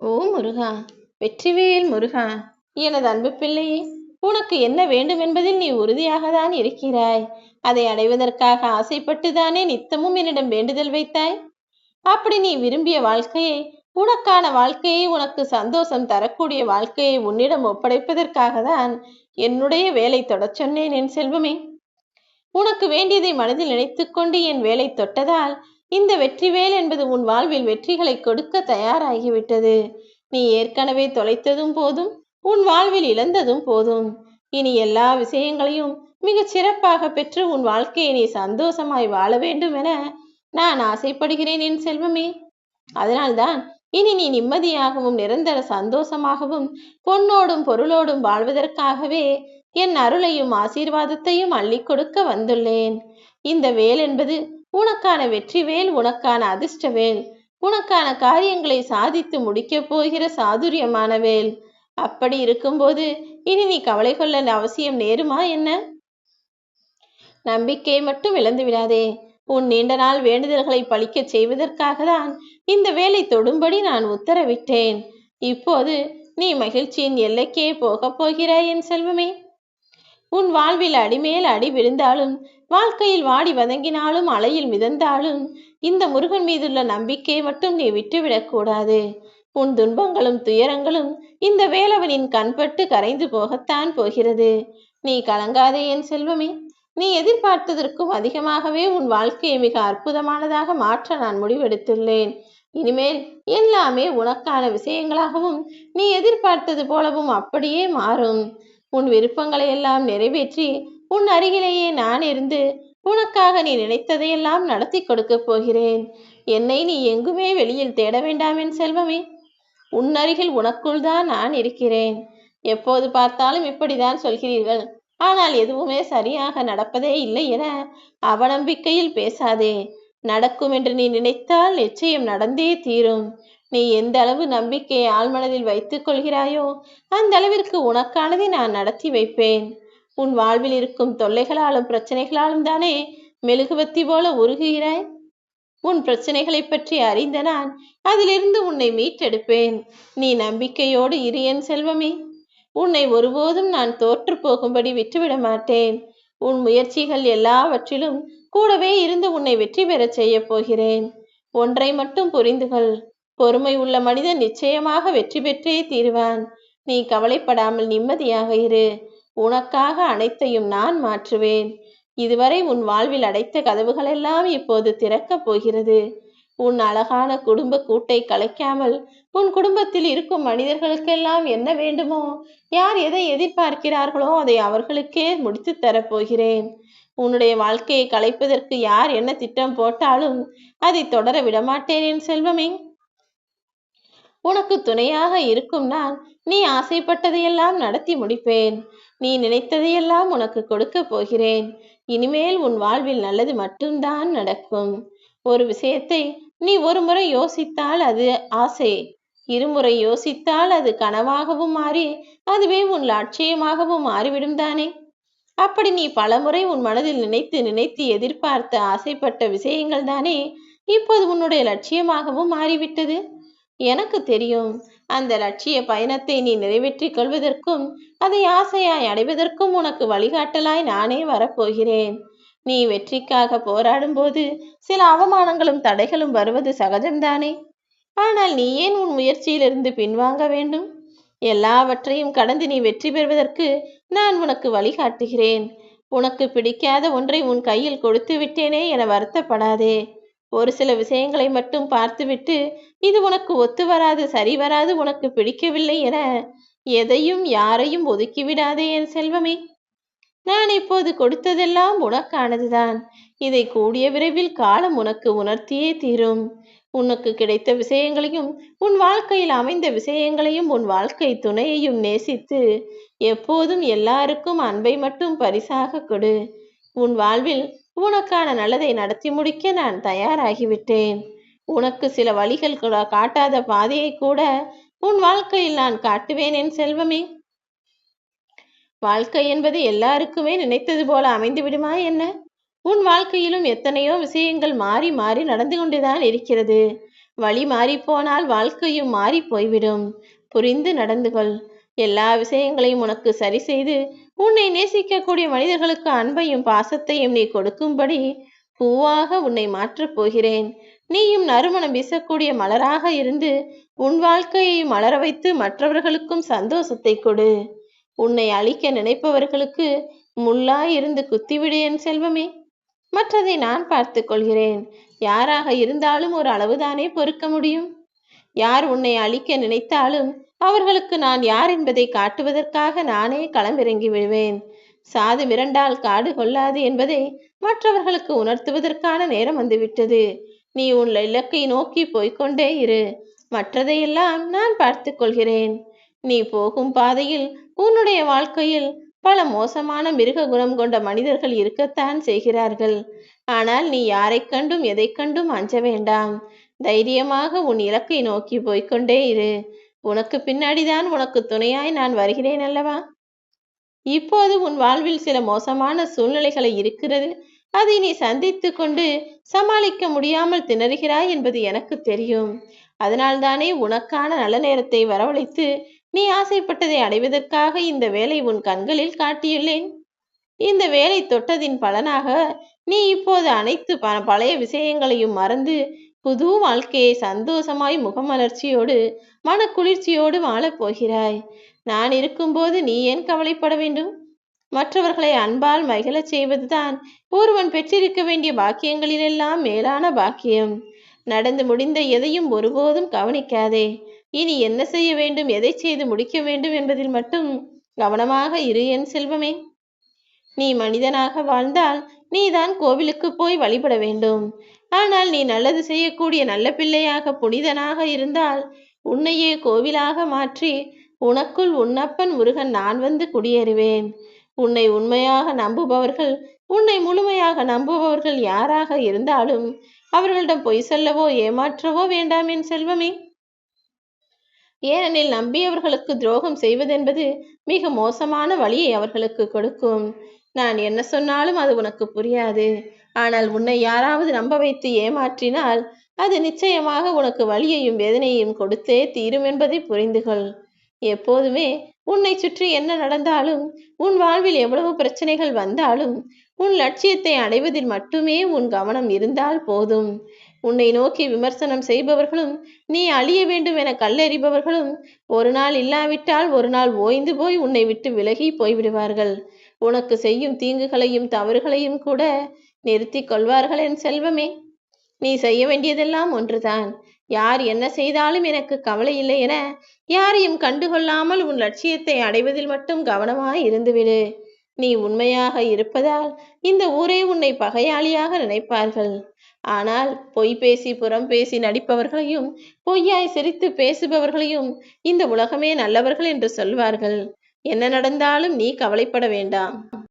ஓ முருகா வெற்றிவேல் முருகா எனது அன்பு பிள்ளையே உனக்கு என்ன வேண்டும் என்பதில் நீ உறுதியாக தான் இருக்கிறாய். அதை அடைவதற்காக ஆசைப்பட்டு தானே நித்தமும் என்னிடம் வேண்டுதல் வைத்தாய்? அப்படி நீ விரும்பிய வாழ்க்கையை உனக்கான வாழ்க்கையை உனக்கு சந்தோஷம் தரக்கூடிய வாழ்க்கையை உன்னிடம் ஒப்படைப்பதற்காக தான் என்னுடைய வேலை தொடச் சொன்னேன் என் செல்வமே. உனக்கு வேண்டியதை மனதில் நினைத்துக்கொண்டு என் வேலை தொட்டதால் இந்த வெற்றிவேல் என்பது உன் வாழ்வில் வெற்றிகளை கொடுக்க தயாராகிவிட்டது. நீ ஏற்கனவே தொலைத்ததும் போதும் உன் வாழ்வில் இழந்ததும் போதும். இனி எல்லா விஷயங்களையும் மிகச் சிறப்பாக பெற்று உன் வாழ்க்கையை நீ சந்தோஷமாய் வாழ வேண்டும் என நான் ஆசைப்படுகிறேன் என் செல்வமே. அதனால்தான் இனி நீ நிம்மதியாகவும் நிரந்தர சந்தோஷமாகவும் பொன்னோடும் பொருளோடும் வாழ்வதற்காகவே என் அருளையும் ஆசீர்வாதத்தையும் அள்ளி கொடுக்க வந்துள்ளேன். இந்த வேல் என்பது உனக்கான வெற்றிவேல் உனக்கான அதிர்ஷ்டவேல். உனக்கான காரியங்களை சாதித்து முடிக்கப் போகிற சாதுரியமான வேல். அப்படி இருக்கும்போது இனி நீ கவலை கொள்ள அவசியம் நேருமா என்ன? நம்பிக்கையை மட்டும் இழந்து விடாதே. உன் நீண்ட நாள் வேண்டுதல்களை பழிக்கச் செய்வதற்காக தான் இந்த வேலை தொடும்படி நான் உத்தரவிட்டேன். இப்போது நீ மகிழ்ச்சியின் எல்லைக்கே போகப் போகிறாய் என் செல்வமே. உன் வாழ்வில் அடிமேல் அடி விழுந்தாலும் வாழ்க்கையில் வாடி வதங்கினாலும் அலையில் மிதந்தாலும் இந்த முருகன் மீதுள்ள நம்பிக்கையை மட்டும் நீ விட்டுவிடக்கூடாது உன் துன்பங்களும் துயரங்களும் இந்த வேலவனின் கண்பட்டு கரைந்து போகத்தான் போகிறது. நீ கலங்காதே என் செல்வமே. நீ எதிர்பார்த்ததற்கும் அதிகமாகவே உன் வாழ்க்கையை மிக அற்புதமானதாக மாற்ற நான் முடிவெடுத்துள்ளேன். இனிமேல் எல்லாமே உனக்கான விஷயங்களாகவும் நீ எதிர்பார்த்தது போலவும் அப்படியே மாறும். உன் விருப்பங்களை எல்லாம் நிறைவேற்றி உன் அருகிலேயே நான் இருந்து உனக்காக நீ நினைத்ததையெல்லாம் நடத்தி கொடுக்கப் போகிறேன். என்னை நீ எங்குமே வெளியில் தேட வேண்டாம் என் செல்வமே. உன் அருகில் உனக்குள் தான் நான் இருக்கிறேன். எப்போது பார்த்தாலும் இப்படிதான் சொல்கிறீர்கள். ஆனால் எதுவுமே சரியாக நடப்பதே இல்லை என அவநம்பிக்கையில் பேசாதே. நடக்கும் என்று நீ நினைத்தால் நிச்சயம் நடந்தே தீரும். நீ எந்த அளவு நம்பிக்கையை ஆழ்மனதில் வைத்துக் கொள்கிறாயோ அந்த அளவிற்கு உனக்கானதை நான் நடத்தி வைப்பேன். உன் வாழ்வில் இருக்கும் தொல்லைகளாலும் பிரச்சனைகளாலும் தானே மெழுகுவத்தி போல உருகுகிறாய்? உன் பிரச்சனைகளை பற்றி அறிந்த நான் அதிலிருந்து உன்னை மீட்டெடுப்பேன். நீ நம்பிக்கையோடு இரு என் செல்வமே. உன்னை ஒருபோதும் நான் தோற்று போகும்படி விட்டுவிட மாட்டேன். உன் முயற்சிகள் எல்லாவற்றிலும் கூடவே இருந்து உன்னை வெற்றி பெறச் செய்யப் போகிறேன். ஒன்றை மட்டும் புரிந்துகொள். பொறுமை உள்ள மனிதன் நிச்சயமாக வெற்றி பெற்றே தீருவான். நீ கவலைப்படாமல் நிம்மதியாக இரு. உனக்காக அனைத்தையும் நான் மாற்றுவேன். இதுவரை உன் வாழ்வில் அடைத்த கதவுகளெல்லாம் இப்போது திறக்கப் போகிறது. உன் அழகான குடும்ப கூட்டை கலைக்காமல் உன் குடும்பத்தில் இருக்கும் மனிதர்களுக்கெல்லாம் என்ன வேண்டுமோ யார் எதை எதிர்பார்க்கிறார்களோ அதை அவர்களுக்கே முடித்து தரப்போகிறேன் உன்னுடைய வாழ்க்கையை கலைப்பதற்கு யார் என்ன திட்டம் போட்டாலும் அதை தொடர விடமாட்டேன் என் செல்வமே. உனக்கு துணையாக இருக்கும் நான் நீ ஆசைப்பட்டதையெல்லாம் நடத்தி முடிப்பேன். நீ நினைத்ததையெல்லாம் உனக்கு கொடுக்க போகிறேன். இனிமேல் உன் வாழ்வில் நல்லது மட்டும்தான் நடக்கும். ஒரு விஷயத்தை நீ ஒரு முறை யோசித்தால் அது ஆசை. இருமுறை யோசித்தால் அது கனவாகவும் மாறி அதுவே உன் லட்சியமாகவும் மாறிவிடும் தானே? அப்படி நீ பலமுறை உன் மனதில் நினைத்து நினைத்து எதிர்பார்த்த ஆசைப்பட்ட விஷயங்கள் தானே இப்போது உன்னுடைய லட்சியமாகவும் மாறிவிட்டது? எனக்கு தெரியும். அந்த லட்சிய பயணத்தை நீ நிறைவேற்றிக் கொள்வதற்கும் அதை ஆசையாய் அடைவதற்கும் உனக்கு வழிகாட்டலாய் நானே வரப்போகிறேன். நீ வெற்றிக்காக போராடும்போது சில அவமானங்களும் தடைகளும் வருவது சகஜம்தானே? ஆனால் நீ ஏன் உன் முயற்சியிலிருந்து பின்வாங்க வேண்டும்? எல்லாவற்றையும் கடந்து நீ வெற்றி பெறுவதற்கு நான் உனக்கு வழிகாட்டுகிறேன். உனக்கு பிடிக்காத ஒன்றை உன் கையில் கொடுத்து விட்டேனே என வருத்தப்படாதே. ஒரு சில விஷயங்களை மட்டும் பார்த்துவிட்டு இது உனக்கு ஒத்து வராது சரி வராது உனக்கு பிடிக்கவில்லை என எதையும் யாரையும் ஒதுக்கிவிடாதே என் செல்வமே. நான் இப்போது கொடுத்ததெல்லாம் உனக்கானதுதான். இதை கூடிய விரைவில் காலம் உனக்கு உணர்த்தியே தீரும். உனக்கு கிடைத்த விஷயங்களையும் உன் வாழ்க்கையில் அமைந்த விஷயங்களையும் உன் வாழ்க்கை துணையையும் நேசித்து எப்போதும் எல்லாருக்கும் அன்பை மட்டும் பரிசாக கொடு. உன் வாழ்வில் உனக்கான நல்லதை நடத்தி முடிக்க நான் தயாராகிவிட்டேன். உனக்கு சில வழிகள் கூட காட்டாத பாதையை கூட உன் வாழ்க்கையில் நான் காட்டுவேன் என் செல்வமே. வாழ்க்கை என்பது எல்லாருக்குமே நினைத்தது போல அமைந்து விடுமா என்ன? உன் வாழ்க்கையிலும் எத்தனையோ விஷயங்கள் மாறி மாறி நடந்து கொண்டுதான் இருக்கிறது. வழி மாறி போனால் வாழ்க்கையும் மாறி போய்விடும். புரிந்து நடந்து கொள் எல்லா விஷயங்களையும் உனக்கு சரி செய்து உன்னை நேசிக்கக்கூடிய மனிதர்களுக்கு அன்பையும் பாசத்தையும் நீ கொடுக்கும்படி பூவாக உன்னை மாற்றப் போகிறேன். நீயும் நறுமணம் வீசக்கூடிய மலராக இருந்து உன் வாழ்க்கையை மலர வைத்து மற்றவர்களுக்கும் சந்தோஷத்தை கொடு. உன்னை அழிக்க நினைப்பவர்களுக்கு முள்ளாய் இருந்து குத்திவிடு என் செல்வமே. மற்றதை நான் பார்த்து கொள்கிறேன். யாராக இருந்தாலும் ஒரு அளவுதானே பொறுக்க முடியும். யார் உன்னை அழிக்க நினைத்தாலும் அவர்களுக்கு நான் யார் என்பதை காட்டுவதற்காக நானே களமிறங்கி விடுவேன். சாது மிரண்டால் காடு கொள்ளாது என்பதை மற்றவர்களுக்கு உணர்த்துவதற்கான நேரம் வந்துவிட்டது. நீ உன் இலக்கை நோக்கி போய்க்கொண்டே இரு. மற்றதையெல்லாம் நான் பார்த்து கொள்கிறேன். நீ போகும் பாதையில் உன்னுடைய வாழ்க்கையில் பல மோசமான மிருக குணம் கொண்ட மனிதர்கள் இருக்கத்தான் செய்கிறார்கள். ஆனால் நீ யாரைக் கண்டும் எதைக் கண்டும் அஞ்ச வேண்டாம். தைரியமாக உன் இலக்கை நோக்கி போய்கொண்டே இரு. உனக்கு பின்னாடிதான் உனக்கு துணையாய் நான் வருகிறேன் அல்லவா? இப்போது உன் வாழ்வில் சில மோசமான சூழ்நிலைகளை இருக்கிறது. அதை நீ சந்தித்து கொண்டு சமாளிக்க முடியாமல் திணறுகிறாய் என்பது எனக்கு தெரியும். அதனால்தானே உனக்கான நல்ல நேரத்தை வரவழைத்து நீ ஆசைப்பட்டதை அடைவதற்காக இந்த வேலை உன் கண்களில் காட்டியுள்ளேன். இந்த வேலை தொட்டதின் பலனாக நீ இப்போது அனைத்து ப பழைய விஷயங்களையும் மறந்து புது வாழ்க்கையை சந்தோஷமாய் முகமலர்ச்சியோடு மனக்குளிர்ச்சியோடு வாழப் போகிறாய். நான் இருக்கும்போது நீ ஏன் கவலைப்பட வேண்டும்? மற்றவர்களை அன்பால் மகிழச் செய்வதுதான் ஒருவன் பெற்றிருக்க வேண்டிய பாக்கியங்களிலெல்லாம் மேலான பாக்கியம். நடந்து முடிந்த எதையும் ஒருபோதும் கவனிக்காதே. இனி என்ன செய்ய வேண்டும்? எதை செய்து முடிக்க வேண்டும் என்பதில் மட்டும் கவனமாக இரு என் செல்வமே. நீ மனிதனாக வாழ்ந்தால் நீதான் கோவிலுக்கு போய் வழிபட வேண்டும். ஆனால் நீ நல்லது செய்யக்கூடிய நல்ல பிள்ளையாக புனிதனாக இருந்தால் உன்னையே கோவிலாக மாற்றி உனக்குள் உன்னப்பன் முருகன் நான் வந்து குடியேறுவேன். உன்னை உண்மையாக நம்புபவர்கள் உன்னை முழுமையாக நம்புபவர்கள் யாராக இருந்தாலும் அவர்களிடம் பொய் சொல்லவோ ஏமாற்றவோ வேண்டாம் என் செல்வமே. ஏனெனில் நம்பியவர்களுக்கு துரோகம் செய்வதென்பது மிக மோசமான வழியை அவர்களுக்கு கொடுக்கும். நான் என்ன சொன்னாலும் அது உனக்கு புரியாது. ஆனால் உன்னை யாராவது நம்ப வைத்து ஏமாற்றினால் அது நிச்சயமாக உனக்கு வலியையும் வேதனையையும் கொடுத்தே தீரும் என்பதை புரிந்து கொள் எப்போதுமே உன்னை சுற்றி என்ன நடந்தாலும் உன் வாழ்வில் எவ்வளவு பிரச்சனைகள் வந்தாலும் உன் லட்சியத்தை அடைவதில் மட்டுமே உன் கவனம் இருந்தால் போதும். உன்னை நோக்கி விமர்சனம் செய்பவர்களும் நீ அழிய வேண்டும் என கல்லெறிபவர்களும் ஒரு நாள் இல்லாவிட்டால் ஒரு நாள் ஓய்ந்து போய் உன்னை விட்டு விலகி போய்விடுவார்கள். உனக்கு செய்யும் தீங்குகளையும் தவறுகளையும் கூட நிறுத்தி கொள்வார்கள் என் செல்வமே. நீ செய்ய வேண்டியதெல்லாம் ஒன்றுதான். யார் என்ன செய்தாலும் எனக்கு கவலை இல்லை என யாரையும் கண்டுகொள்ளாமல் உன் லட்சியத்தை அடைவதில் மட்டும் கவனமாய் இருந்துவிடு. நீ உண்மையாக இருப்பதால் இந்த ஊரே உன்னை பகையாளியாக நினைப்பார்கள். ஆனால் பொய் பேசி புறம் பேசி நடிப்பவர்களையும் பொய்யாய் சிரித்து பேசுபவர்களையும் இந்த உலகமே நல்லவர்கள் என்று சொல்வார்கள். என்ன நடந்தாலும் நீ கவலைப்பட வேண்டாம்.